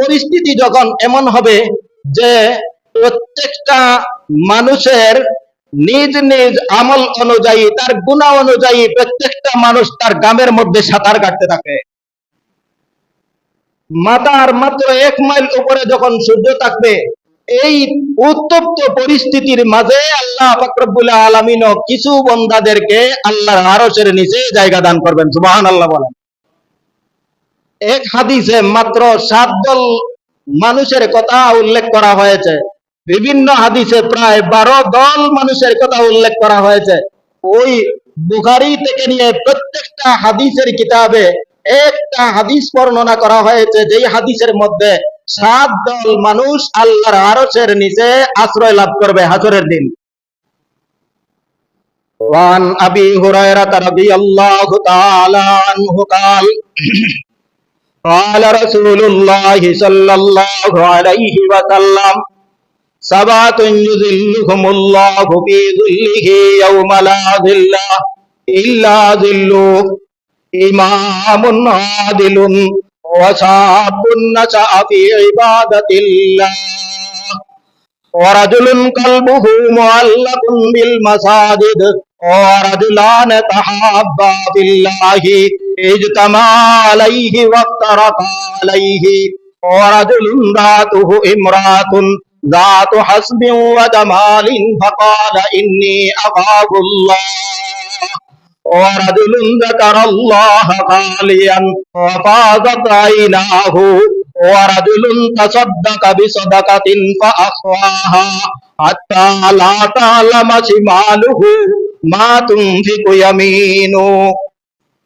পরিস্থিতি যখন এমন হবে যে প্রত্যেকটা মানুষের নিজ নিজ আমল অনুযায়ী, তার গুণা অনুযায়ী প্রত্যেকটা মানুষ তার গ্রামের মধ্যে সাঁতার কাটতে থাকে। মাতার মাত্র এক মাইল উপরে যখন সূর্য থাকবে, এই উত্তপ্ত পরিস্থিতির মাঝে আল্লাহ ফাকরুল আলমিনও কিছু বন্দাদেরকে আল্লাহর আরশের নিচে জায়গা দান করবেন। সুবাহান আল্লাহ বলেন। এক হাদিসে মাত্র সাত দল মানুষের কথা উল্লেখ করা হয়েছে বিভিন্ন হাদিসে প্রায় বারো দল মানুষের কথা উল্লেখ করা হয়েছে ওই বুখারি থেকে নিয়ে প্রত্যেকটা হাদিসের কিতাবে একটা হাদিস বর্ণনা করা হয়েছে যেই হাদিসের মধ্যে সাত দল মানুষ আল্লাহর আরশের নিচে আশ্রয় লাভ করবে হাজরের দিন وعن أبي هريرة رضي الله تعالى عنه قال قال رسول الله صلى الله عليه وسلم سبعة يذلهم الله في ظله يوم لا ظل إلا ظله إمام عادل وشاب نشأ في عبادة الله ورجل قلبه معلق بالمساجد ورجلان تحابا في الله اجتمع عليه وافترقا عليه ورجل ذاته امرأة ذات حسب وجمال فقال إني أخاف الله ورجل ذكر الله خاليا وفاضت عيناه ورجل تصدق بصدقة فأخواها حتى لا تعلم شماله ما تنفق يمينه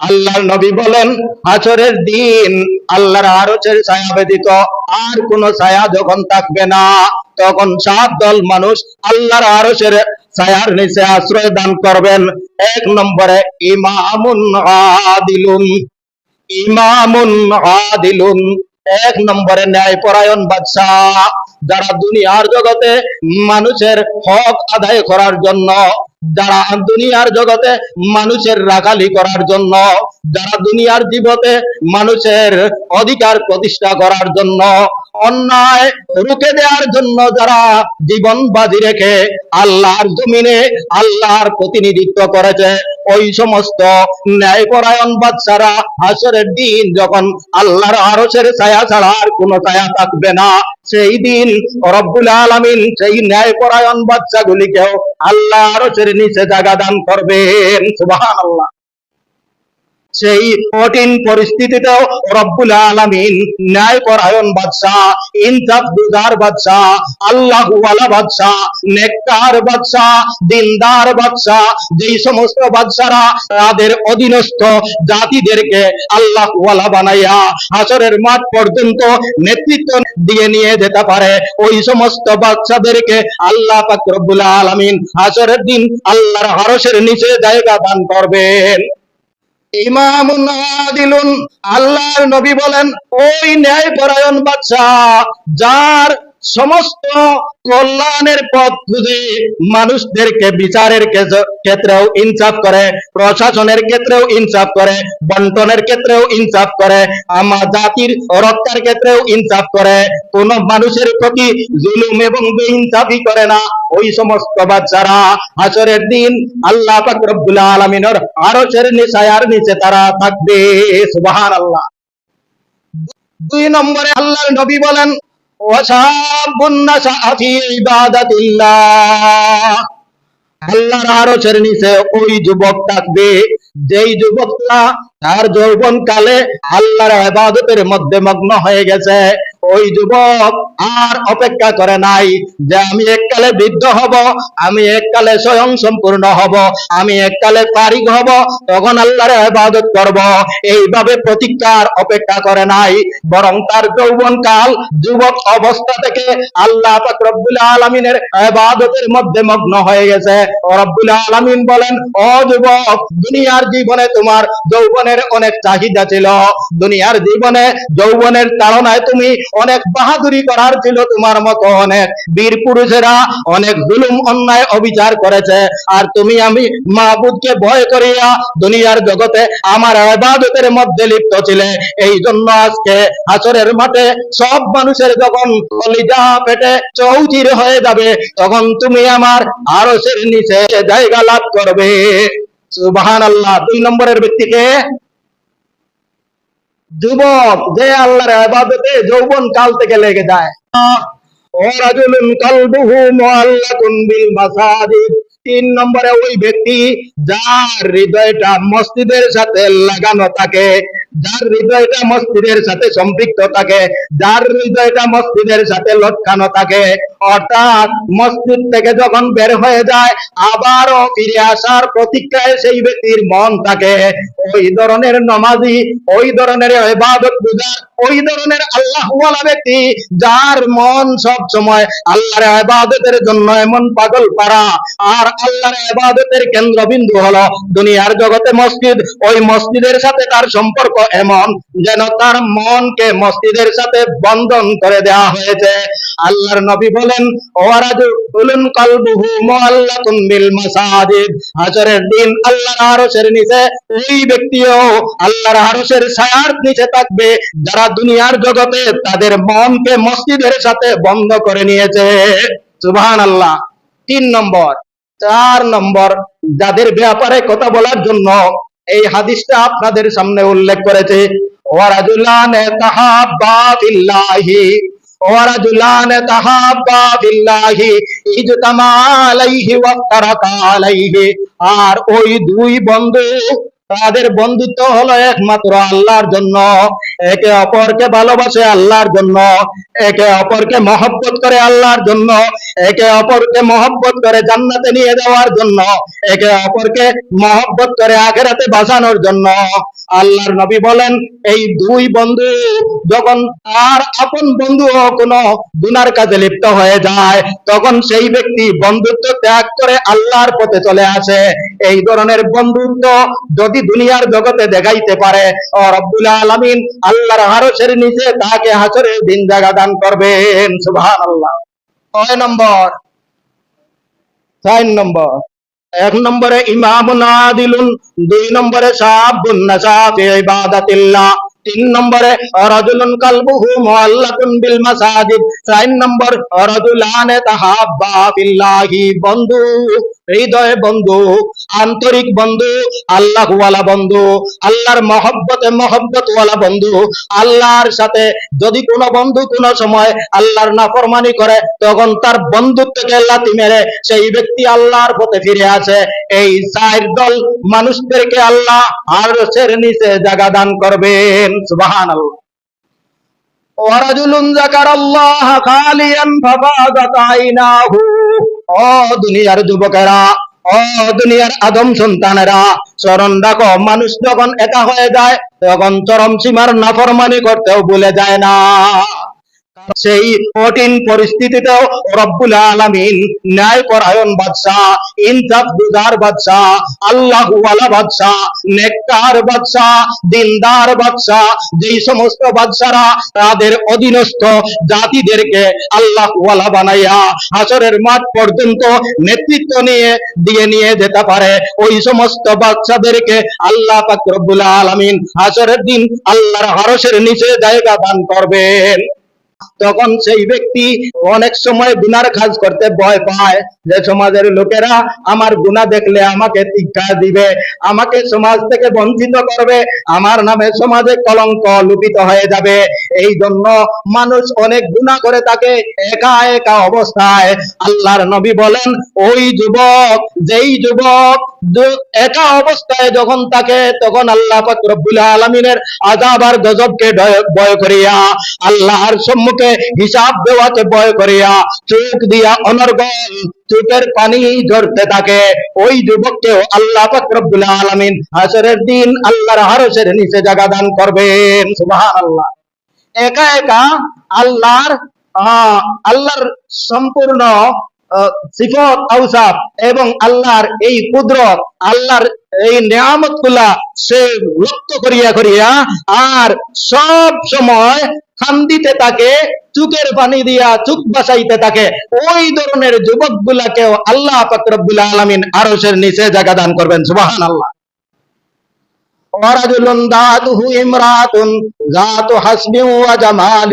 আল্লাহর নবী বলেন, হাসরের দিন আল্লাহর আরচের ছায়া ব্যতীত আর কোন ছায়া যখন থাকবে না, তখন সাত দল মানুষ আল্লাহর আরশের ছায়ার নিচে আশ্রয় দান করবেন। এক নম্বরে, ইমামুন আদিলুন ইমামুন আদিলুন এক নম্বরে ন্যায় পরায়ণ বাদশাহ, যারা দুনিয়ার জগতে মানুষের হক আদায় করার জন্য, যারা দুনিয়ার জগতে মানুষের রাখালি করার জন্য, যারা দুনিয়ার জীবতে মানুষের অধিকার প্রতিষ্ঠা করার জন্য, অন্যায় রুখে দেওয়ার জন্য যারা জীবন বাজি রেখে আল্লাহর জমিনে আল্লাহর প্রতিনিধিত্ব করেছে। ওই সমস্ত ন্যায়পরায়ণ বাচ্চারা হাসরের দিন যখন আল্লাহর আরশের ছায়া ছাড়া আর কোনো ছায়া থাকবে না, সেই দিন রব্বুল আলামিন সেই ন্যায়পরায়ণ বাচ্চাগুলিকেও আল্লাহ আরশের নিচে জায়গা দান করবেন। সুবহানাল্লাহ। সেই কঠিন পরিস্থিতিতেও রব্বুল আলামিন ন্যায় পরায়ণ বাদশাহ ইনসাফ গুজার বাদশাহ আল্লাহ বাদশাহ নেককার বাদশাহ দিনদার বাদশাহ যেই সমস্ত বাদশারা তাদের অধীনস্থ জাতিদেরকে আল্লাহ বানাইয়া হাসরের মাঠ পর্যন্ত নেতৃত্ব দিয়ে নিয়ে যেতে পারে, ওই সমস্ত বাচ্চাদেরকে আল্লাহ পাক রব্বুল আলামিন হাসরের দিন আল্লাহর আরশের নিচে জায়গা দান করবেন। ইমামুন আল্লাহর নবী বলেন ওই ন্যায় পরায়ণ বাচ্চা যার সমস্ত কল্যাণের পথ খুঁজে মানুষদেরকে বিচারের ক্ষেত্রেও ইনসাফ করে, প্রশাসনের ক্ষেত্রেও ইনসাফ করে, বন্টনের ক্ষেত্রেও ইনসাফ করে আমার জাতির রক্ষার ক্ষেত্রেও ইনসাফ করে। কোন মানুষের প্রতি জুলুম এবং বেইনসাফি করে না। ওই সমস্ত বাচ্চারা হাসরের দিন আল্লাহ পাক রব্বুল আলামিনের আরশের নিছায়ার নিচে তারা থাকবে। সুবহানাল্লাহ। দুই নম্বরে আল্লাহর নবী বলেন আল্লাহর আরশের নিচে ওই যুবক থাকবে। যেই যুবকটা তার যৌবন কালে আল্লাহর আবাদতের মধ্যে মগ্ন হয়ে গেছে। ওই যুবক আর অপেক্ষা করে নাই যে আমি এককালে বৃদ্ধ হব, আমি এককালে স্বয়ং সম্পূর্ণ হব, আমি এককালে তারিখ হব, তখন আল্লাহর ইবাদত করব। এইভাবে প্রতীক্ষার অপেক্ষা করে নাই, বরং তার যৌবন কাল যুবক অবস্থা থেকে আল্লাহ পাক রব্বুল আলামিনের ইবাদতের মধ্যে মগ্ন হয়ে গেছে। রব্বুল আলামিন বলেন, ও যুবক, দুনিয়ার জীবনে তোমার যৌবনের অনেক চাহিদা ছিল। দুনিয়ার জীবনে যৌবনের তাড়নায় তুমি অনেক বাহাদুরি করার ছিল তোমার মতো অনেক বীর পুরুষেরা, অনেক জুলুম, অন্যায় অবিচার করেছে। আর তুমি আমি মাহবুদকে ভয় করিয়া দুনিয়ার জগতে আমার আবাদতের মধ্যে লিপ্ত ছিলে। এই জন্য আজকে হাসরের মাঠে সব মানুষের যখন কলিজা পেটে চৌচির হয়ে যাবে, তখন তুমি আমার আরশের নিচে জায়গা লাভ করবে। সুবহান আল্লাহ দুই নম্বরের ব্যক্তিকে যুবক, যে আল্লাহর আবাদতে যৌবন কাল থেকে লেগে যায়। তিন নম্বরে ওই ব্যক্তি যার হৃদয়টা মসজিদের সাথে লাগানো থাকে। যার হৃদয়টা মসজিদের সাথে সম্পৃক্ত থাকে, যার হৃদয়টা মসজিদের সাথে লটকানো থাকে, অর্থাৎ মসজিদ থেকে যখন বের হয়ে যায়, আবারও ফিরে আসার প্রতীক্ষায় সেই ব্যক্তির মন থাকে। ওই ধরনের নমাজি, ওই ধরনের ইবাদত গুজার ওই ধরনের আল্লাহওয়ালা ব্যক্তি, যার মন সব সময় আল্লাহর ইবাদতের জন্য এমন পাগল পারা আর আল্লাহর ইবাদতের কেন্দ্রবিন্দু হলো দুনিয়ার জগতে মসজিদ। ওই মসজিদের সাথে তার সম্পর্ক এমন যেন তার মনকে মসজিদের সাথে বন্ধন করে দেওয়া হয়েছে। আল্লাহর নবী বলেন বিল মাসাজিদ। হাজরের দিন আল্লাহর আরশের নিচে ওই ব্যক্তিও আল্লাহর আরশের ছায়ার নিচে থাকবে, যারা দুনিয়ার জগতে তাদের মনকে মসজিদের সাথে বন্ধ করে নিয়েছে। সুবহানাল্লাহ। তিন নম্বর, চার নম্বর, যাদের ব্যাপারে কথা বলার জন্য এই হাদিসটা আপনাদের সামনে উল্লেখ করেছে, ওয়ারাজুলান তাহাব্বা ফিল্লাহি ওয়ারাজুলান তাহাব্বা ফিল্লাহি ইজতামা আলাইহি ওয়াফতারাকা আলাইহি আর ওই দুই বন্ধু তাদের বন্ধুত্ব হলো একমাত্র আল্লাহর জন্য। একে অপরকে ভালোবাসে আল্লাহর জন্য। একে অপরকে মহব্বত করে আল্লাহর জন্য। একে অপরকে মহব্বত করে জান্নাতে নিয়ে যাওয়ার জন্য। একে অপরকে মহব্বত করে আখেরাতে বাঁচানোর জন্য। আল্লাহর নবী বলেন, এই দুই বন্ধু যখন আর আপন বন্ধু কোনো গুনার কাজে লিপ্ত হয়ে যায়, তখন সেই ব্যক্তি বন্ধুত্ব ত্যাগ করে আল্লাহর পথে চলে আসে। এই ধরনের বন্ধুত্ব যদি দুনিয়ার জগতে দেখাইতে পারে, ও রব্বুল আলামিন আল্লাহর আরশের নিচে তাকে হাসরের দিন জায়গা দান করবেন। সুবহানাল্লাহ। ছয় নম্বর। চার নম্বর। এক নম্বরে ইমাম নাদিলুন দুই নম্বরে সাবুন নাসাফি ইবাদাতিল্লাহ তিন নম্বরে রাজুলুন কালবুহু মুআল্লাকুন বিল মাসাজিদ চার নম্বর রাজুলানে তাহাব্বা ফিল্লাহি বন্ধু হৃদয় বন্ধু আন্তরিক বন্ধু আল্লাহ ওয়ালা বন্ধু, আল্লাহর মহব্বতে মহব্বত ওয়ালা বন্ধু, আল্লাহর সাথে যদি কোনো বন্ধু কোনো সময় আল্লাহর নাফরমানি করে, তখন তার বন্ধুত্বকে লাথি মেরে সেই ব্যক্তি আল্লাহর পথে ফিরে আসে। এই চার দল মানুষদেরকে আল্লাহ আরশের নিচে জায়গা দান করবেন। সুবহানাল্লাহ। ওয়ারাজুলুন যাকারাল্লাহ খালিয়ান ফাফাদাত আইনাহু ও দুনিয়ার যুবকেরা ও দুনিয়ার আদম সন্তানেরা চরণ রাখো, মানুষ যখন একা হয়ে যায়, তখন চরম সীমার নাফরমানি করতেও ভুলে যায় না। সেই কঠিন পরিস্থিতিতেও রব্বুল আলামিন ন্যায় পরায়ণ বাদশাহ ইনসাফ বুজার বাদশাহ আল্লাহ বাদশাহ নেককার বাদশাহ দিনদার বাদশাহ যেই সমস্ত বাদশারা তাদের অধীনস্থ জাতিদেরকে আল্লাহ বানাইয়া হাসরের মাঠ পর্যন্ত নেতৃত্ব নিয়ে, দিয়ে নিয়ে যেতে পারে, ওই সমস্ত বাদশাদেরকে আল্লাহ পাক রব্বুল আলামিন হাসরের দিন আল্লাহর আরশের নিচে জায়গা দান করবেন। তখন সেই ব্যক্তি অনেক সময় গুনার কাজ করতে ভয় পায়। যে সমাজের লোকেরা আমার গুনাহ দেখলে আমাকে টিকা দিবে, আমাকে সমাজ থেকে বঞ্চিত করবে, আমার নামে সমাজে কলঙ্ক লুপিত হয়ে যাবে। এই জন্য মানুষ অনেক গুনাহ করে থাকে একা একা অবস্থায়। আল্লাহর নবী বলেন, ওই যুবক, যেই যুবক একা অবস্থায় যখন থাকে, তখন আল্লাহ পাক রব্বুল আলামিনের আযাব আর গজবকে ভয় করিয়া আল্লাহর সম্মুখে হিসাব দেওয়াতে ভয় করিয়া চোখ দিয়া অনর্গল চোখের পানি ঝরতে থাকে। ওই যুবককেও আল্লাহ পাক আলমিন হাসরের দিন আল্লাহর হারসের নিচে জায়গা দান করবেন। সুবহানাল্লাহ। একা একা আল্লাহর আহ, আল্লাহর সম্পূর্ণ সিফত আউসাফ এবং আল্লাহর এই কুদরত আল্লাহর এই নিয়ামত গুলা সে লক্ষ্য করিয়া করিয়া আর সব সময় খান্দিতে থাকে চুকের পানি দিয়া চুক বাসাইতে থাকে ওই ধরনের যুবক গুলাকেও আল্লাহ পাকরবুল আলমিন আরসের নিচে জায়গা দান করবেন সুবাহান আল্লাহ ورجل دعته امرأة ذات حسب وجمال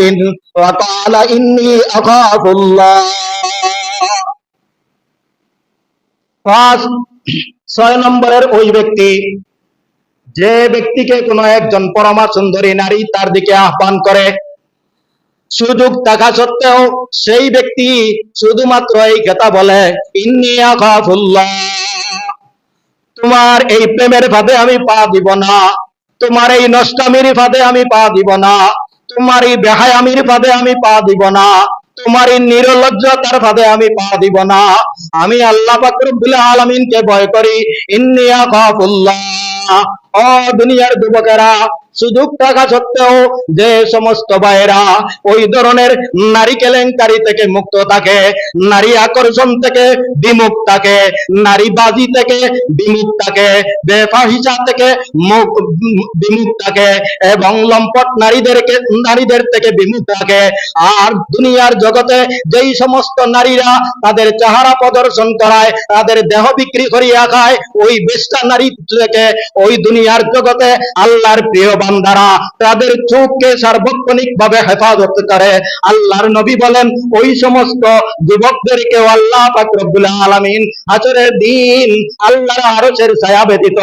وقال إني أخاف الله পাঁচ, ছয় নম্বরের ওই ব্যক্তি, যে ব্যক্তিকে কোনো একজন পরমা সুন্দরী নারী তার দিকে আহ্বান করে, সুযোগ থাকা সত্ত্বেও সেই ব্যক্তি শুধুমাত্র এই কথা বলে তোমার এই প্রেমের ফাঁদে আমি পা দিব না, তোমার এই নষ্টামির ফাঁদে আমি পা দিব না, তোমার এই বেহায়ামির ফাঁদে আমি পা দিব না তোমার এই নিরলজ্জতার ফাঁদে আমি পা দিব না। আমি আল্লাহ পাকরুল আলমিনকে ভয় করি। ইন্নিয়া কাফুল্লাহ। ও দুনিয়ার যুবকেরা সুযোগ থাকা সত্ত্বেও যে সমস্ত ভাইয়েরা ওই ধরনের নারী কেলেঙ্কারি থেকে মুক্ত থাকে, নারী আকর্ষণ থেকে বিমুখ থাকে, নারী বাজি থেকে বিমুখ থাকে, বেফাহিসা থেকে বিমুখ থাকে এবং লম্পট নারীদেরকে নারীদের থেকে বিমুখ থাকে। আর দুনিয়ার জগতে যেই সমস্ত নারীরা তাদের চেহারা প্রদর্শন করায়, তাদের দেহ বিক্রি করিয়া খায়, ওই বেস্টা নারী থেকে ওই দুনিয়ার জগতে আল্লাহর প্রিয় বান্দারা তাদের চোখকে সার্বক্ষণিক ভাবে হেফাজত করে। আল্লাহর নবী বলেন, ওই সমস্ত যুবকদেরকে আল্লাহ পাক রব্বুল আলামিন হাসরের দিন আল্লাহর আরশের ছায়া ব্যতীত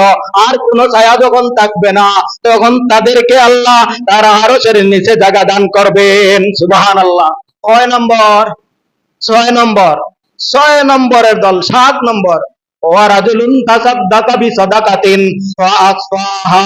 আর কোন ছায়া যখন থাকবে না, তখন তাদেরকে আল্লাহ তার আরশের নিচে জায়গা দান করবেন। সুবহানাল্লাহ। কয় নম্বর, ছয় নম্বর, ছয় নম্বরের দল, সাত নম্বর। ওয়ারাজুলুন তাসাদ্দাকা বিসাদাকাতিন ফাআসফাহা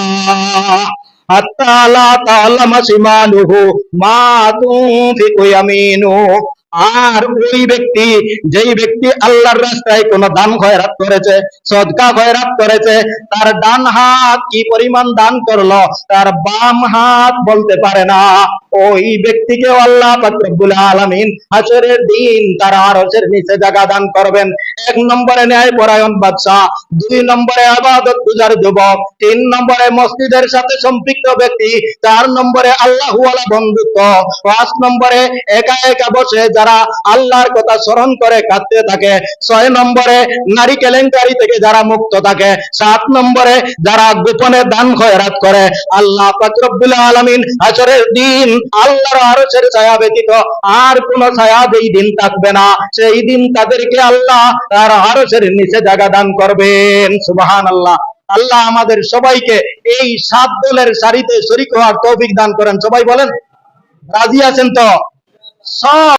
আর ওই ব্যক্তি, যেই ব্যক্তি আল্লাহর রাস্তায় কোন দান খয়রাত করেছে, সদকা খয়রাত করেছে, তার ডান হাত কি পরিমাণ দান করল, তার বাম হাত বলতে পারে না। ওই ব্যক্তিকে আল্লাহ পাক রব্বুল আলামিন হাসরের দিন তার আরশের নিচে জায়গা দান করবেন। এক নম্বরে ন্যায় পরায়ণ বাদশাহ, দুই নম্বরে আবাদত গুজার যুবক, তিন নম্বরে মসজিদের সাথে সম্পৃক্ত ব্যক্তি, চার নম্বরে আল্লাহ বন্ধুত্ব, পাঁচ নম্বরে একা একা বসে যারা আল্লাহর কথা স্মরণ করে কাঁদতে থাকে, ছয় নম্বরে নারী কেলেঙ্কারি থেকে যারা মুক্ত থাকে, সাত নম্বরে যারা গোপনে দান খয়রাত করে। আল্লাহ পাক রব্বুল আলামিন হাসরের দিন আল্লাহর আরশের ছায়া ব্যতীত আর কোন ছায়া যেই দিন থাকবে না, সেই দিন তাদেরকে আল্লাহ তার আরশের নিচে জায়গা দান করবেন। সুবহানাল্লাহ। আল্লাহ আমাদের সবাইকে এই সাত দলের সারিতে শরিক হওয়ার তৌফিক দান করেন। সবাই বলেন, রাজি আছেন তো? সব